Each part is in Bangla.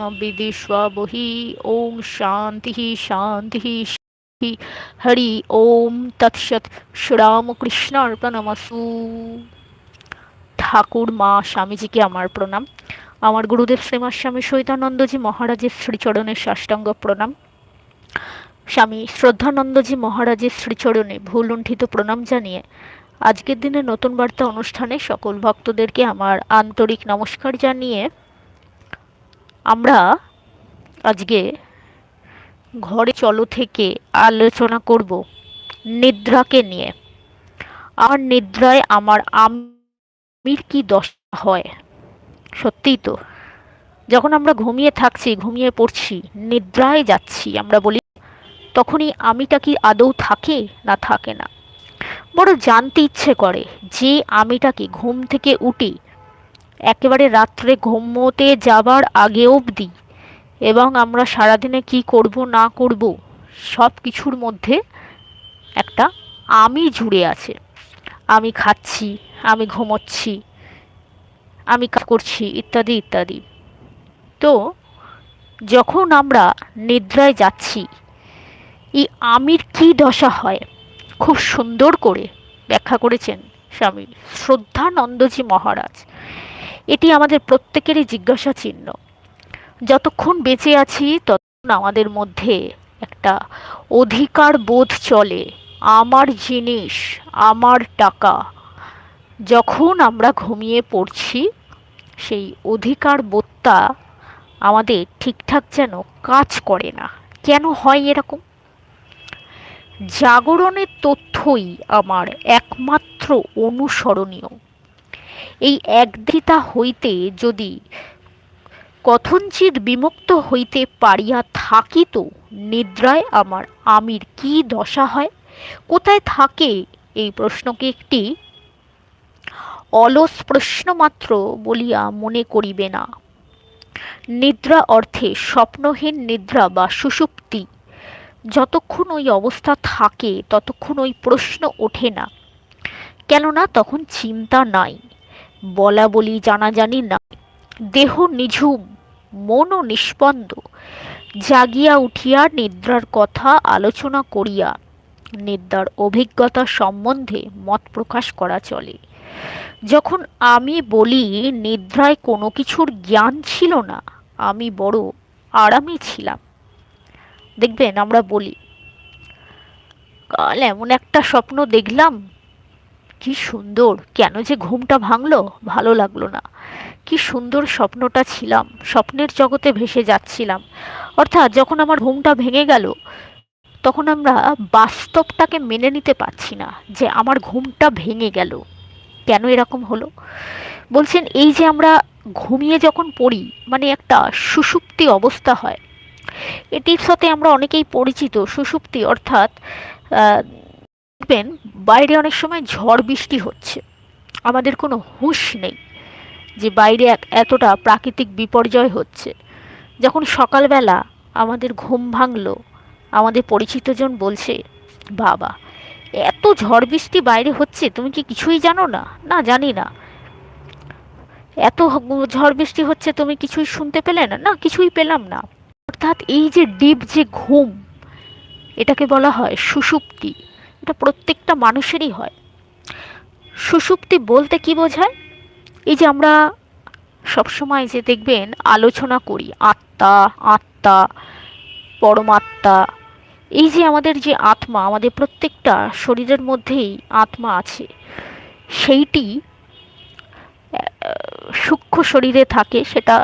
विदिष्व बहि ॐ शान्तिः शान्तिः शान्तिः हरि ওম তৎসৎ শ্রীরামকৃষ্ণ অর্পণমসু ঠাকুর মা স্বামীজিকে আমার প্রণাম আমার গুরুদেব শ্রীমা স্বামী সৈতানন্দজি মহারাজের শ্রীচরণের সাষ্টাঙ্গ প্রণাম স্বামী শ্রদ্ধানন্দজি মহারাজের শ্রীচরণে ভুলুণ্ঠিত প্রণাম জানিয়ে আজকের দিনে নতুন বার্তা অনুষ্ঠানে সকল ভক্তদেরকে আমার আন্তরিক নমস্কার জানিয়ে আমরা আজকে ঘরে চলো থেকে আলোচনা করব নিদ্রাকে নিয়ে। আর নিদ্রায় আমার আমির কি দশা হয়? সত্যিই তো। যখন আমরা ঘুমিয়ে থাকছি, ঘুমিয়ে পড়ছি, নিদ্রায় যাচ্ছি, আমরা বলি, তখনই আমিটা কি আদৌ থাকে না থাকে না? বড় জানতে ইচ্ছে করে যে আমিটা কি ঘুম থেকে উঠি একেবারে রাত্রে ঘুমোতে যাবার আগে অবধি। এবং আমরা সারাদিনে কি করব, না করব, সব কিছুর মধ্যে একটা আমি জুড়ে আছে। আমি খাচ্ছি, আমি ঘুমোচ্ছি, আমি কাজ করছি, ইত্যাদি ইত্যাদি। তো যখন আমরা নিদ্রায় যাচ্ছি, এই আমির কি দশা হয়? খুব সুন্দর করে ব্যাখ্যা করেছেন স্বামী শ্রদ্ধানন্দজি মহারাজ। এটি আমাদের প্রত্যেকেরই জিজ্ঞাসা চিহ্ন। যতক্ষণ বেঁচে আছি, ততক্ষণ আমাদের মধ্যে একটা অধিকার বোধ চলে। আমার জিনিস, আমার টাকা। যখন আমরা ঘুমিয়ে পড়ছি, সেই অধিকার বোধটা আমাদের ঠিকঠাক যেন কাজ করে না। কেন হয় এরকম? জাগরণের তথ্যই আমার একমাত্র অনুসরণীয়। এই একদিতা হইতে যদি কথঞ্চিত বিমুক্ত হইতে পারিয়া থাকিত নিদ্রায় আমার আমির কি দশা হয়? কোথায় থাকে এই প্রশ্নকে একটি অলস প্রশ্ন মাত্র বলিয়া মনে করিবে না। নিদ্রা অর্থে স্বপ্নহীন নিদ্রা বা সুষুপ্তি যতক্ষণ ওই অবস্থা থাকে, ততক্ষণ ওই প্রশ্ন ওঠে না। কেননা তখন চিন্তা নাই। বলা বলি জানাজানি না। দেহ নিঝুম, মনও নিষ্পন্দ। জাগিয়া উঠিয়া নিদ্রার কথা আলোচনা করিয়া নিদ্রার অভিজ্ঞতা সম্বন্ধে মত প্রকাশ করা চলে। যখন আমি বলি, নিদ্রায় কোনো কিছুর জ্ঞান ছিল না, আমি বড় আরামে ছিলাম। দেখবেন আমরা বলি, কাল এমন একটা স্বপ্ন দেখলাম কি সুন্দর। কেন যে ঘুমটা ভাঙলো, ভালো লাগল না। কি সুন্দর স্বপ্নটা ছিলাম, স্বপ্নের জগতে ভেসে যাচ্ছিলাম। অর্থাৎ যখন আমার ঘুমটা ভেঙে গেল, তখন আমরা বাস্তবটাকে মেনে নিতে পারছি না যে আমার ঘুমটা ভেঙে গেল। কেন এরকম হলো? বলছেন, এই যে আমরা ঘুমিয়ে যখন পড়ি মানে একটা সুষুপ্তি অবস্থা হয়। এটির সাথে আমরা অনেকেই পরিচিত, সুষুপ্তি অর্থাৎ দেখবেন বাইরে অনেক সময় ঝড় বৃষ্টি হচ্ছে। আমাদের কোনো হুঁশ নেই যে বাইরে এতটা প্রাকৃতিক বিপর্যয় হচ্ছে। যখন সকালবেলা আমাদের ঘুম ভাঙলো, আমাদের পরিচিতজন বলছে, বাবা, এত ঝড় বৃষ্টি বাইরে হচ্ছে, তুমি কি কিছুই জানো না? না, জানি না। এত ঝড় বৃষ্টি হচ্ছে, তুমি কিছুই শুনতে পেলে না? না, কিছুই পেলাম না। অর্থাৎ এই যে ডিপ যে ঘুম, এটাকে বলা হয় সুষুপ্তি। এটা প্রত্যেকটা মানুষেরই হয়। সুষুপ্তি বলতে কি বোঝায়? এই যে আমরা সবসময় যে দেখবেন আলোচনা করি, আত্মা আত্মা, পরমাত্মা, এই যে আমাদের যে আত্মা, আমাদের প্রত্যেকটা শরীরের মধ্যেই আত্মা আছে, সেইটি সূক্ষ্ম শরীরে থাকে, সেটা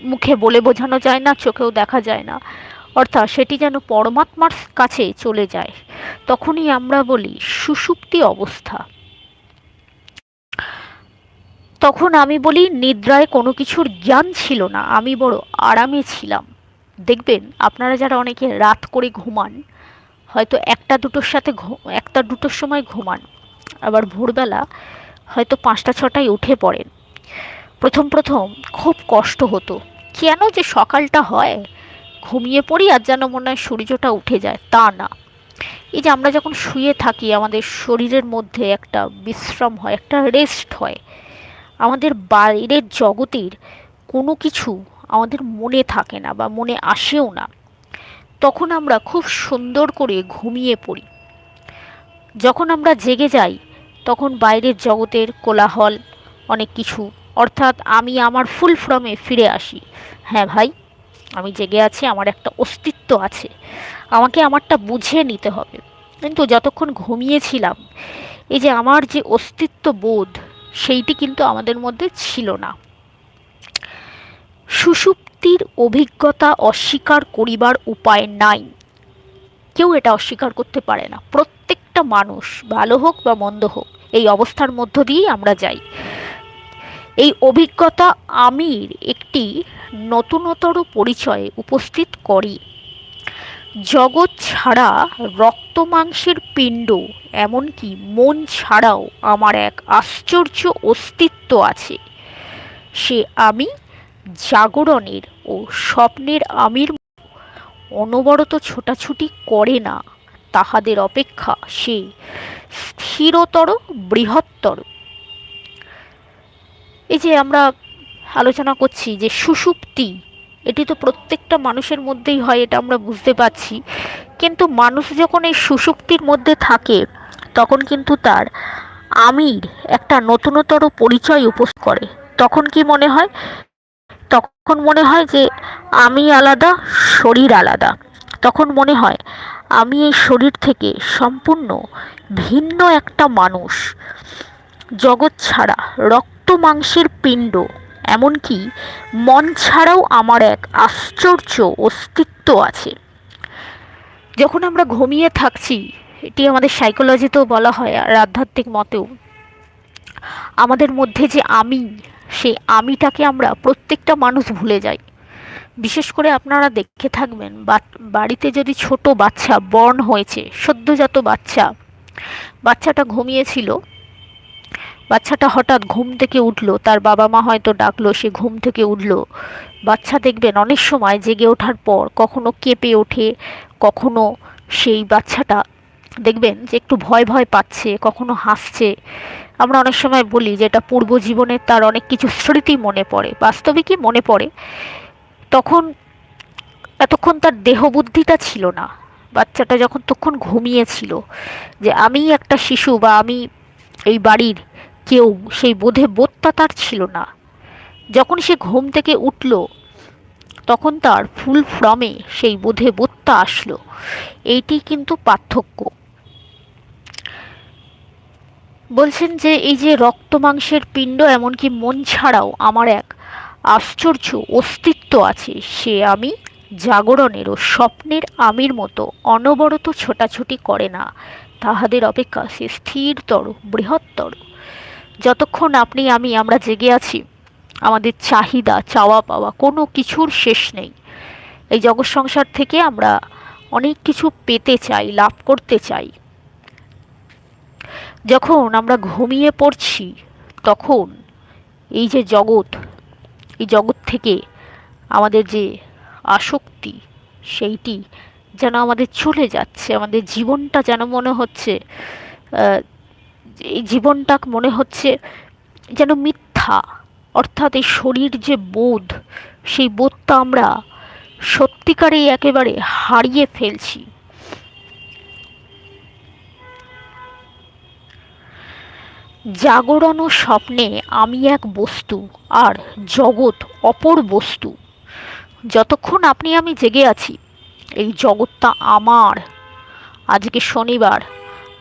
মুখে বলে বোঝানো যায় না, চোখেও দেখা যায় না। অর্থাৎ সেটি যেন পরমাত্মার কাছে চলে যায়। তখনই আমরা বলি, সুষুপ্তি অবস্থা। তখন আমি বলি, নিদ্রায় কোনো কিছুর জ্ঞান ছিল না। আমি বড় আরামে ছিলাম। দেখবেন, আপনারা যারা অনেকে রাত করে ঘুমান, হয়তো একটা দুটোর সাথে একটা দুটোর সময় ঘুমান। আবার ভোরবেলা হয়তো পাঁচটা, ছটায় উঠে পড়েন। প্রথম প্রথম খুব কষ্ট হতো। কেন যে সকালটা হয়? ঘুমিয়ে পড়ি আর যেন মনে হয় সূর্যটা উঠে যায়, তা না। এই যে আমরা যখন শুয়ে থাকি, আমাদের শরীরের মধ্যে একটা বিশ্রাম হয়, একটা রেস্ট হয়। আমাদের বাইরের জগতের কোনো কিছু আমাদের মনে থাকে না বা মনে আসেও না। তখন আমরা খুব সুন্দর করে ঘুমিয়ে পড়ি। যখন আমরা জেগে যাই, তখন বাইরের জগতের কোলাহল, অনেক কিছু। অর্থাৎ আমি আমার ফুল ফর্মে ফিরে আসি। হ্যাঁ ভাই? আমি জেগে আছি, আমার একটা অস্তিত্ব আছে। আমাকে আমারটা বুঝিয়ে নিতে হবে। কিন্তু যতক্ষণ ঘুমিয়েছিলাম, এই যে আমার যে অস্তিত্ব বোধ, সেইটি কিন্তু আমাদের মধ্যে ছিল না। সুষুপ্তির অভিজ্ঞতা অস্বীকার করিবার উপায় নাই। কেউ এটা অস্বীকার করতে পারে না। প্রত্যেকটা মানুষ, ভালো হোক বা মন্দ হোক, এই অবস্থার মধ্য দিয়েই আমরা যাই। এই অভিজ্ঞতা আমির একটি নতুনতর পরিচয়ে উপস্থিত করি। জগৎ ছাড়া রক্ত মাংসের পিণ্ড, এমনকি মন ছাড়াও আমার এক আশ্চর্য অস্তিত্ব আছে। সে আমি জাগরণের ও স্বপ্নের আমির অনবরত ছোটাছুটি করে না, তাহাদের অপেক্ষা সে স্থিরতর, বৃহত্তর। এই যে আমরা আলোচনা করছি যে সুষুপ্তি, এটি তো প্রত্যেকটা মানুষের মধ্যেই হয়, এটা আমরা বুঝতে পারছি। কিন্তু মানুষ যখন এই সুষুপ্তির মধ্যে থাকে, তখন কিন্তু তার আমির একটা নতুনতর পরিচয় উপস্থিত করে। তখন কি মনে হয়? তখন মনে হয় যে আমি আলাদা, শরীর আলাদা। তখন মনে হয়, আমি এই শরীর থেকে সম্পূর্ণ ভিন্ন একটা মানুষ। জগৎ ছাড়া রক্ত মাংসের পিণ্ড এমনকি মন ছাড়াও আমার এক আশ্চর্য অস্তিত্ব আছে। যখন আমরা ঘুমিয়ে থাকছি, এটি আমাদের সাইকোলজিতেও বলা হয়, আর আধ্যাত্মিক মতেও, আমাদের মধ্যে যে আমি, সেই আমিটাকে আমরা প্রত্যেকটা মানুষ ভুলে যাই। বিশেষ করে আপনারা দেখে থাকবেন বাড়িতে যদি ছোট বাচ্চা বর্ন হয়েছে, সদ্যজাত বাচ্চা, বাচ্চাটা ঘুমিয়েছিল বাচ্চাটা হঠাৎ ঘুম থেকে উঠল, তার বাবা মা হয়তো ডাকলো, সে ঘুম থেকে উঠল। বাচ্চা দেখবেন অনেক সময় জেগে ওঠার পর কখনো কেঁপে ওঠে, কখনো সেই বাচ্চাটা দেখবেন যে একটু ভয় ভয় পাচ্ছে, কখনো হাসছে। আমরা অনেক সময় বলি যে এটা পূর্ব জীবনের তার অনেক কিছু স্মৃতি মনে পড়ে বাস্তবিকই মনে পড়ে? তখন এতক্ষণ তার দেহবুদ্ধিটা ছিল না। বাচ্চাটা যখন তখন ঘুমিয়েছিল যে আমি একটা শিশু বা আমি এই বাড়ির কেউ সেই বোধে বোধটা তার ছিল না। যখন সে ঘুম থেকে উঠল, তখন তার ফুল ফ্রমে সেই বোধে বোধটা আসলো। এইটি কিন্তু পার্থক্য। বলছেন যে, এই যে রক্ত মাংসের পিণ্ড এমনকি মন ছাড়াও আমার এক আশ্চর্য অস্তিত্ব আছে, সে আমি জাগরণের ও স্বপ্নের আমির মতো অনবরত ছোটাছুটি করে না। তাহাদের অপেক্ষা সে স্থিরতর, বৃহত্তর। যতক্ষণ আপনি, আমি, আমরা জেগে আছি, আমাদের চাহিদা, চাওয়া পাওয়া, কোনো কিছুর শেষ নেই। এই জগৎ সংসার থেকে আমরা অনেক কিছু পেতে চাই, লাভ করতে চাই। যখন আমরা ঘুমিয়ে পড়ছি, তখন এই যে জগৎ, এই জগৎ থেকে আমাদের যে আসক্তি, সেইটি যেন আমাদের চলে যাচ্ছে, আমাদের জীবনটা যেন মনে হচ্ছে এই জীবনটা মনে হচ্ছে যেন মিথ্যা। অর্থাৎ এই শরীর যে বোধ, সেই বোধটা আমরা সত্যিকারেই একেবারে হারিয়ে ফেলছি। জাগরণ ও স্বপ্নে আমি এক বস্তু আর জগৎ অপর বস্তু। যতক্ষণ আপনি আমি জেগে আছি, এই জগৎটা আমার। আজকে শনিবার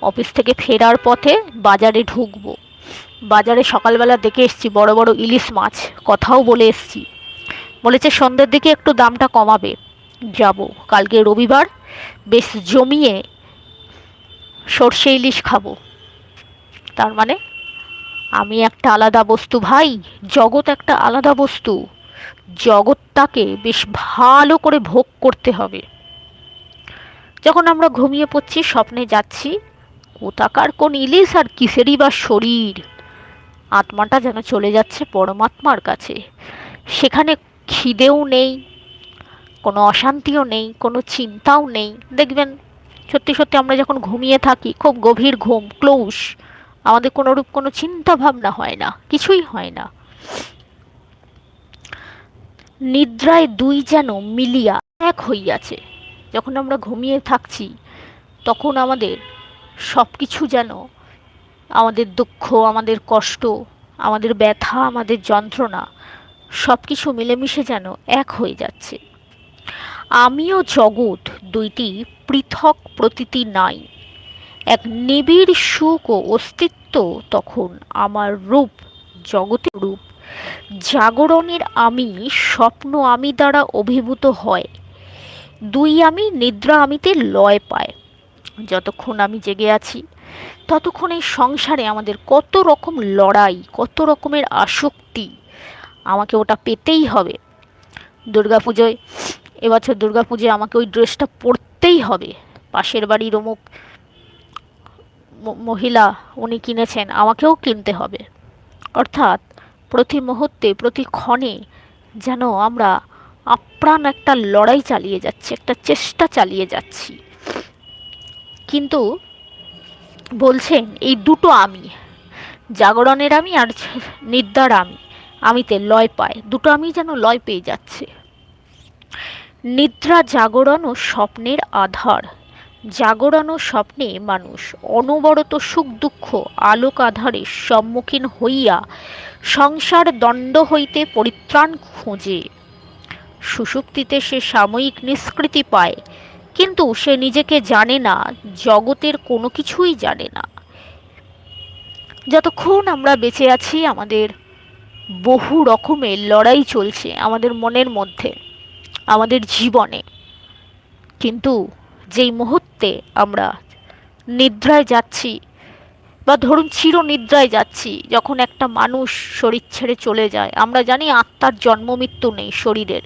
অফিস থেকে ফেরার পথে বাজারে ঢুকবো। বাজারে সকালবেলা দেখে এসছি বড় বড় ইলিশ মাছ। কথাও বলে এসছি। বলেছে, সন্ধ্যের দিকে একটু দামটা কমাবে। যাব। কালকে রবিবার বেশ জমিয়ে সর্ষে ইলিশ খাব। তার মানে আমি একটা আলাদা বস্তু, ভাই। জগৎ একটা আলাদা বস্তু। জগৎটাকে বেশ ভালো করে ভোগ করতে হবে। যখন আমরা ঘুমিয়ে পড়ছি, স্বপ্নে যাচ্ছি কোথাকার কোন ইলিশ আর কিসেরই বা শরীর? আত্মাটা যেন চলে যাচ্ছে পরমাত্মার কাছে। সেখানে খিদেও নেই, কোনো অশান্তিও নেই, কোনো চিন্তাও নেই। দেখবেন, সত্যি সত্যি আমরা যখন ঘুমিয়ে থাকি, খুব গভীর ঘুম ক্লোজ আমাদের কোনোরূপ কোনো চিন্তা ভাবনা হয় না, কিছুই হয় না। নিদ্রায় দুই যেন মিলিয়া এক হইয়াছে। যখন আমরা ঘুমিয়ে থাকছি, তখন আমাদের সব কিছু যেন আমাদের দুঃখ, আমাদের কষ্ট, আমাদের ব্যথা, আমাদের যন্ত্রণা সব কিছু মিলেমিশে যেন এক হয়ে যাচ্ছে। আমিও জগৎ দুইটি পৃথক প্রতীতি নাই। এক নিবিড় সুখ ও অস্তিত্ব তখন আমার রূপ, জগতের রূপ। জাগরণের আমি স্বপ্ন আমি দ্বারা অভিভূত হয়। দুই আমি নিদ্রা আমিতে লয় পায়। যতক্ষণ আমি জেগে আছি, ততক্ষণ এই সংসারে আমাদের কত রকম লড়াই, কত রকমের আসক্তি আমাকে ওটা পেতেই হবে। দুর্গাপুজোয়, এবছর দুর্গাপুজোয় আমাকে ওই ড্রেসটা পরতেই হবে। পাশের বাড়ির অমুক মহিলা উনি কিনেছেন, আমাকেও কিনতে হবে। অর্থাৎ প্রতি মুহূর্তে, প্রতি ক্ষণে যেন আমরা আপ্রাণ একটা লড়াই চালিয়ে যাচ্ছি, একটা চেষ্টা চালিয়ে যাচ্ছি। কিন্তু বলছেন, এই দুটো আমি। জাগরণের আমি আর নিদ্রার আমি। আমিতে লয় পায়। দুটো আমি যেন লয় পেয়ে যাচ্ছে। নিদ্রা জাগরণ ও স্বপ্নের আধার। জাগরণ ও স্বপ্নে মানুষ অনবরত সুখ দুঃখ আলোক আধারে সম্মুখীন হইয়া সংসার দণ্ড হইতে পরিত্রাণ খোঁজে। সুষুপ্তিতে সে সাময়িক নিষ্কৃতি পায়। কিন্তু সে নিজেকে জানে না, জগতের কোনো কিছুই জানে না। যতক্ষণ আমরা বেঁচে আছি, আমাদের বহু রকমের লড়াই চলছে আমাদের মনের মধ্যে, আমাদের জীবনে। কিন্তু যেই মুহূর্তে আমরা নিদ্রায় যাচ্ছি, বা ধরুন চির নিদ্রায় যাচ্ছি, যখন একটা মানুষ শরীর ছেড়ে চলে যায়, আমরা জানি আত্মার জন্ম মৃত্যু নেই শরীরের।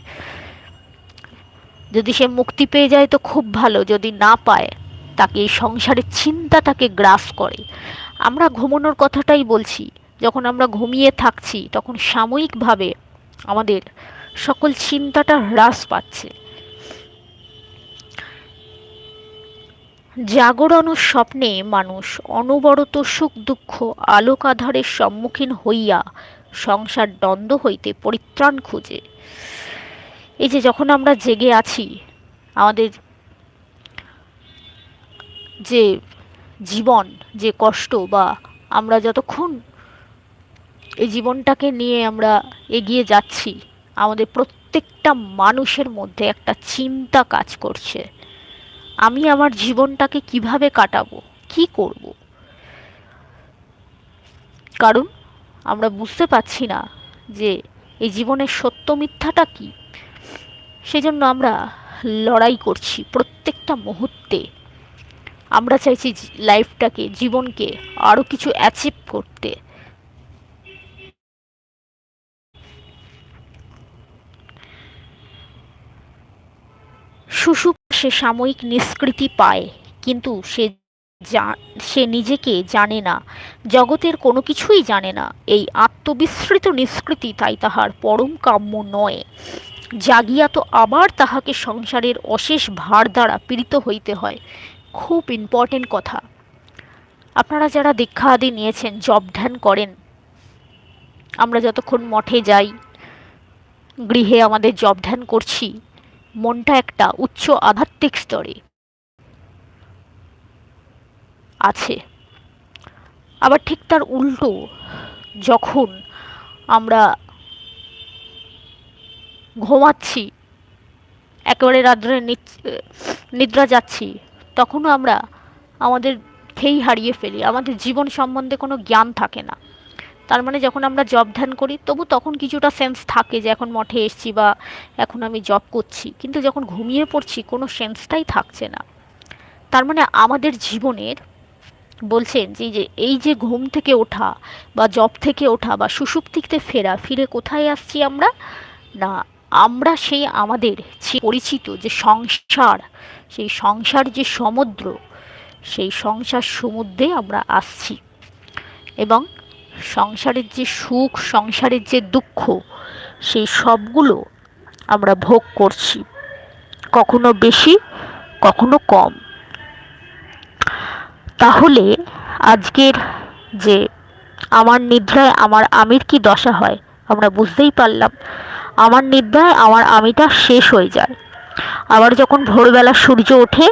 যদি সে মুক্তি পেয়ে যায় তো খুব ভালো, যদি না পায়, তাকে এই সংসারের চিন্তা তাকে গ্রাস করে। আমরা ঘুমানোর কথাটাই বলছি, যখন আমরা ঘুমিয়ে থাকছি, তখন সাময়িকভাবে আমাদের সকল চিন্তাটা হ্রাস পাচ্ছে। জাগরণ ও স্বপ্নে মানুষ অনবরত সুখ দুঃখ আলোক আধারের সম্মুখীন হইয়া সংসার দ্বন্দ্ব হইতে পরিত্রাণ খুঁজে। এই যে যখন আমরা জেগে আছি, আমাদের যে জীবন, যে কষ্ট বা আমরা যতক্ষণ এই জীবনটাকে নিয়ে আমরা এগিয়ে যাচ্ছি, আমাদের প্রত্যেকটা মানুষের মধ্যে একটা চিন্তা কাজ করছে। আমি আমার জীবনটাকে কীভাবে কাটাবো? কি করব? কারণ আমরা বুঝতে পারছি না যে এই জীবনের সত্য মিথ্যাটা কি। সেজন্য আমরা লড়াই করছি প্রত্যেকটা মুহূর্তে। আমরা চাইছি লাইফটাকে, জীবনকে আরও কিছু অ্যাচিভ করতে। সুষুপ সে সাময়িক নিষ্কৃতি পায়, কিন্তু সে সে নিজেকে জানে না, জগতের কোনো কিছুই জানে না। এই আত্মবিস্মৃত নিষ্কৃতি তাই তাহার পরম কাম্য নয়। জাগিয়া তো আবার তাহাকে সংসারের অশেষ ভার দ্বারা পীড়িত হইতে হয়। খুব ইম্পর্টেন্ট কথা। আপনারা যারা দীক্ষা আদি নিয়েছেন, জব ধ্যান করেন, আমরা যতক্ষণ মঠে যাই, গৃহে আমাদের জব ধ্যান করছি, মনটা একটা উচ্চ আধ্যাত্মিক স্তরে আছে। আবার ঠিক তার উল্টো, যখন আমরা ঘুমাচ্ছি। একেবারে রাত্রে নিদ্রা যাচ্ছি। তখনও আমরা আমাদের খেই হারিয়ে ফেলি। আমাদের জীবন সম্বন্ধে কোনো জ্ঞান থাকে না। তার মানে যখন আমরা জব ধ্যান করি, তবু তখন কিছুটা সেন্স থাকে যে এখন মঠে এসছি বা এখন আমি জব করছি। কিন্তু যখন ঘুমিয়ে পড়ছি, কোনো সেন্সটাই থাকছে না। তার মানে আমাদের জীবনের বলছেন যে যে, এই যে ঘুম থেকে ওঠা বা জব থেকে ওঠা বা সুষুপ্তিতে ফেরা, ফিরে কোথায় আসছি আমরা? না আমরা সেই আমাদের যে পরিচিত যে সংসার, সেই সংসার যে সমুদ্র, সেই সংসার সমুদ্রে আমরা আসছি। এবং সংসারের যে সুখ, সংসারের যে দুঃখ, সেই সবগুলো আমরা ভোগ করছি। কখনো বেশি, কখনো কম। তাহলে আজকের যে আমার নিদ্রায়, আমার আমির কি দশা হয়, আমরা বুঝতেই পারলাম। আমার নিদ্রায় আমার আমিটা শেষ হয়ে যায়। আবার যখন ভোরবেলা সূর্য ওঠে,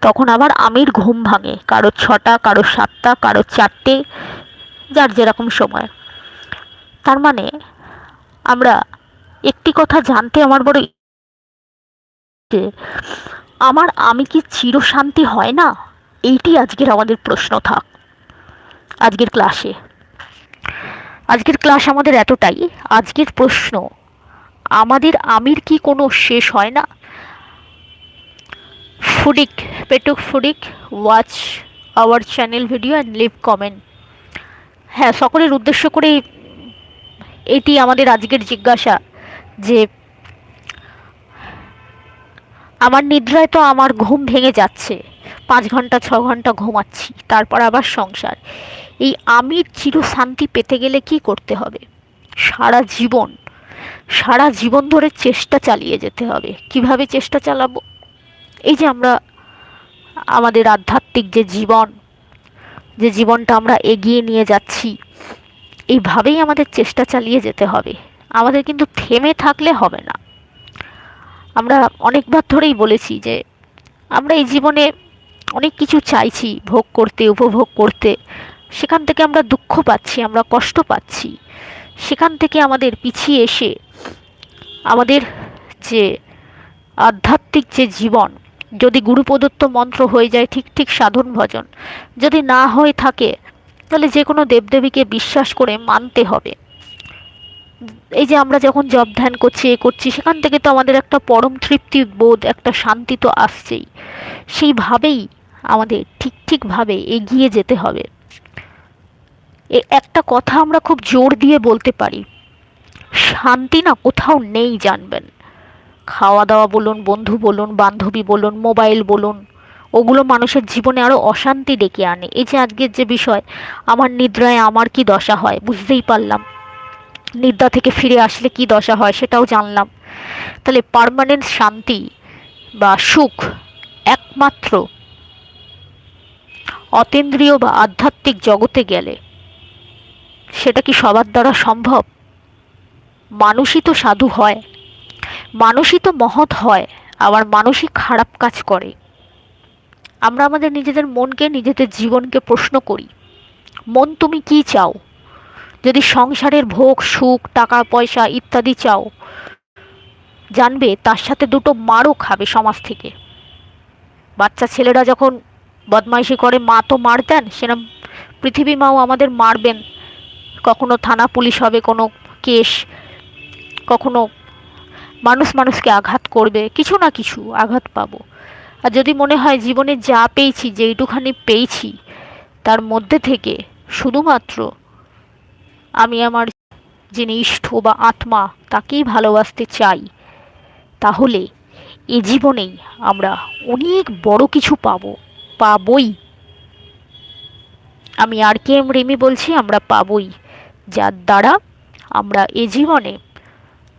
তখন আবার আমির ঘুম ভাঙে, কারও ছটা, কারও সাতটা, কারও চারটে, যার যেরকম সময়। তার মানে আমরা একটি কথা জানতে আমার বড় যে, আমার আমি কি চিরশান্তি হয় না? এইটি আজকের আমাদের প্রশ্ন থাক। আজকের ক্লাসে আজকের ক্লাস আমাদের এতটাই। আজকের প্রশ্ন আমাদের আমির কি কোনো শেষ হয় না? ফুডিক, পেটুক foodic watch our channel video and leave comment হ্যাঁ সকলের উদ্দেশ্য করে এটি আমাদের আজকের জিজ্ঞাসা যে, আমার নিদ্রায় তো আমার ঘুম ভেঙে যাচ্ছে। পাঁচ ঘণ্টা, ছ ঘণ্টা ঘুমাচ্ছি, তারপর আবার সংসার। এই আমির চিরশান্তি পেতে গেলে কি করতে হবে? সারা জীবন সারা জীবন ধরে চেষ্টা চালিয়ে যেতে হবে। কীভাবে চেষ্টা চালাবো? এই যে আমরা আমাদের আধ্যাত্মিক যে জীবন, যে জীবনটা আমরা এগিয়ে নিয়ে যাচ্ছি, এইভাবেই আমাদের চেষ্টা চালিয়ে যেতে হবে। আমাদের কিন্তু থেমে থাকলে হবে না। আমরা অনেকবার ধরেই বলেছি যে আমরা এই জীবনে অনেক কিছু চাইছি, ভোগ করতে, উপভোগ করতে। সেখান থেকে আমরা দুঃখ পাচ্ছি, আমরা কষ্ট পাচ্ছি। সেখান থেকে আমাদের পিছিয়ে এসে আমাদের যে আধ্যাত্মিক যে জীবন, যদি গুরু প্রদত্ত মন্ত্র হয়ে যায় ঠিক ঠিক সাধন ভজন, যদি না হয়ে থাকে, তাহলে যে কোনো দেবদেবীকে বিশ্বাস করে মানতে হবে। এই যে আমরা যখন জব ধ্যান করছি, এ করছি, সেখান থেকে তো আমাদের একটা পরম তৃপ্তি বোধ, একটা শান্তি তো আসছেই। সেইভাবেই আমাদের ঠিক, ঠিকভাবে এগিয়ে যেতে হবে। এ একটা কথা আমরা খুব জোর দিয়ে বলতে পারি। শান্তি না কোথাও নেই জানবেন। খাওয়া দাওয়া বলুন, বন্ধু বলুন, বান্ধবী বলুন, মোবাইল বলুন, ওগুলো মানুষের জীবনে আরও অশান্তি ডেকে আনে। এই যে আজকের যে বিষয়, আমার নিদ্রায় আমার কি দশা হয়, বুঝতেই পারলাম। নিদ্রা থেকে ফিরে আসলে কি দশা হয় সেটাও জানলাম। তাহলে পারমানেন্ট শান্তি বা সুখ একমাত্র অতেন্দ্রিয় বা আধ্যাত্মিক জগতে গেলে সেটা কি সবার দ্বারা সম্ভব? মানুষই তো সাধু হয়, মানুষই তো মহৎ হয়, আবার মানুষই খারাপ কাজ করে। আমরা আমাদের নিজেদের মনকে, নিজেদের জীবনকে প্রশ্ন করি, মন তুমি কি চাও? যদি সংসারের ভোগ, সুখ, টাকা, পয়সা ইত্যাদি চাও, জানবে তার সাথে দুটো মারও খাবে সমাজ থেকে। বাচ্চা ছেলেরা যখন বদমাইশি করে, মা তো মার দেন, সেরম পৃথিবী মাও আমাদের মারবেন। কখনো থানা পুলিশ হবে, কোনো কেস, কখনো মানুষ মানুষকে আঘাত করবে, কিছু না কিছু আঘাত পাবো। আর যদি মনে হয় জীবনে যা পেয়েছি, যেইটুখানি পেয়েছি, তার মধ্যে থেকে শুধুমাত্র আমি আমার যিনি ইষ্ট বা আত্মা, তাকেই ভালোবাসতে চাই, তাহলে এ জীবনেই আমরা অনেক বড় কিছু পাবো, পাবই। আমি আর কে এম রেমি বলছি, আমরা পাবই। যার দ্বারা আমরা এ জীবনে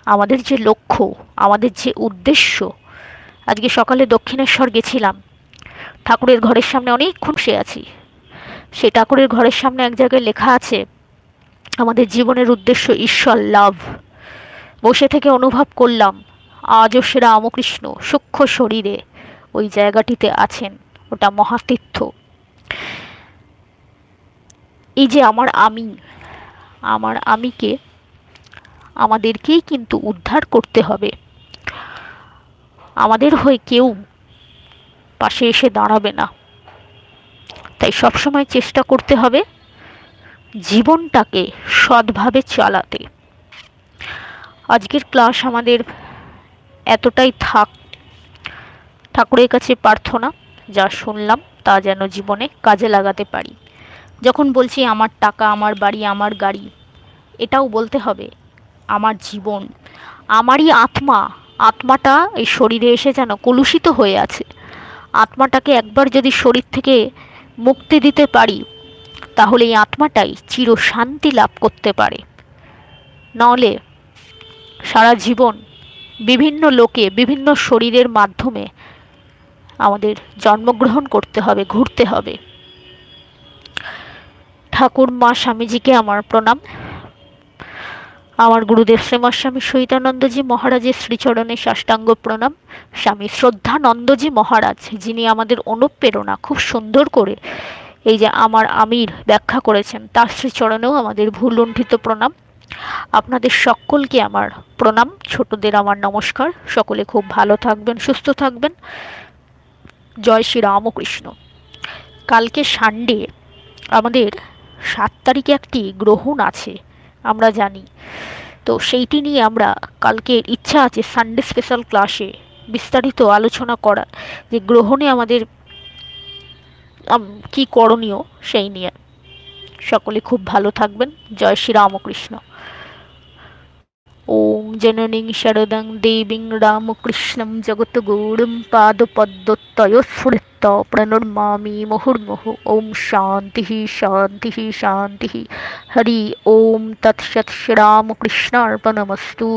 আমাদের যে লক্ষ্য, আমাদের যে উদ্দেশ্য, আজকে সকালে দক্ষিণেশ্বর গেছিলাম। ঠাকুরের ঘরের সামনে অনেকক্ষণ সে আছি। সে ঠাকুরের ঘরের সামনে এক জায়গায় লেখা আছে, আমাদের জীবনের উদ্দেশ্য ঈশ্বর লাভ। বসে থেকে অনুভব করলাম, আজও সে রামকৃষ্ণ সূক্ষ্ম শরীরে ওই জায়গাটিতে আছেন, ওটা মহাতীর্থ। এই যে আমার আমি আমার আমিকে আমাদেরকেই কিন্তু উদ্ধার করতে হবে। আমাদের হয়ে কেউ পাশে এসে দাঁড়াবে না। তাই সবসময় চেষ্টা করতে হবে জীবনটাকে সৎভাবে চালাতে। আজকের ক্লাস আমাদের এতটাই থাক, ঠাকুরের কাছে প্রার্থনা, যা শুনলাম তা যেন জীবনে কাজে লাগাতে পারি। যখন বলছি, আমার টাকা, আমার বাড়ি, আমার গাড়ি, এটাও বলতে হবে, আমার জীবন, আমারই আত্মা, আত্মাটা এই শরীরে এসে যেন কলুষিত হয়ে আছে। আত্মাটাকে একবার যদি শরীর থেকে মুক্তি দিতে পারি, তাহলে এই আত্মাটাই চির শান্তি লাভ করতে পারে। নাহলে সারা জীবন বিভিন্ন লোকে, বিভিন্ন শরীরের মাধ্যমে আমাদের জন্মগ্রহণ করতে হবে, ঘুরতে হবে। ঠাকুর মা স্বামীজিকে আমার প্রণাম। আমার গুরুদেব শ্রীমস্বামী সহিতানন্দজি মহারাজের শ্রীচরণে সাষ্টাঙ্গ প্রণাম। স্বামী শ্রদ্ধানন্দজি মহারাজ, যিনি আমাদের অনুপ্রেরণা খুব সুন্দর করে এই যে আমার আমির ব্যাখ্যা করেছেন, তার শ্রীচরণেও আমাদের ভুলুণ্ঠিত প্রণাম। আপনাদের সকলকে আমার প্রণাম। ছোটদের আমার নমস্কার। সকলে খুব ভালো থাকবেন, সুস্থ থাকবেন। জয় শ্রী রামকৃষ্ণ। কালকে সানডে আমাদের সাত তারিখে একটি গ্রহণ আছে, আমরা জানি। তো সেইটি নিয়ে আমরা কালকের ইচ্ছা আছে সানডে স্পেশাল ক্লাসে বিস্তারিত আলোচনা করা যে গ্রহণে আমাদের কি করণীয় সেই নিয়ে। সকলে খুব ভালো থাকবেন। জয় শ্রী রামকৃষ্ণ। ওম জননীং শারদাং দেবীং রামকৃষ্ণম জগৎগুরুম পাদপদ্মত্তয়স্ফুলিত প্রণর্মামি মুহুর্মুহ ওম শান্তি শান্তি শান্তি হরি ওম তৎসৎ শ্রীরামকৃষ্ণার্পণমস্তু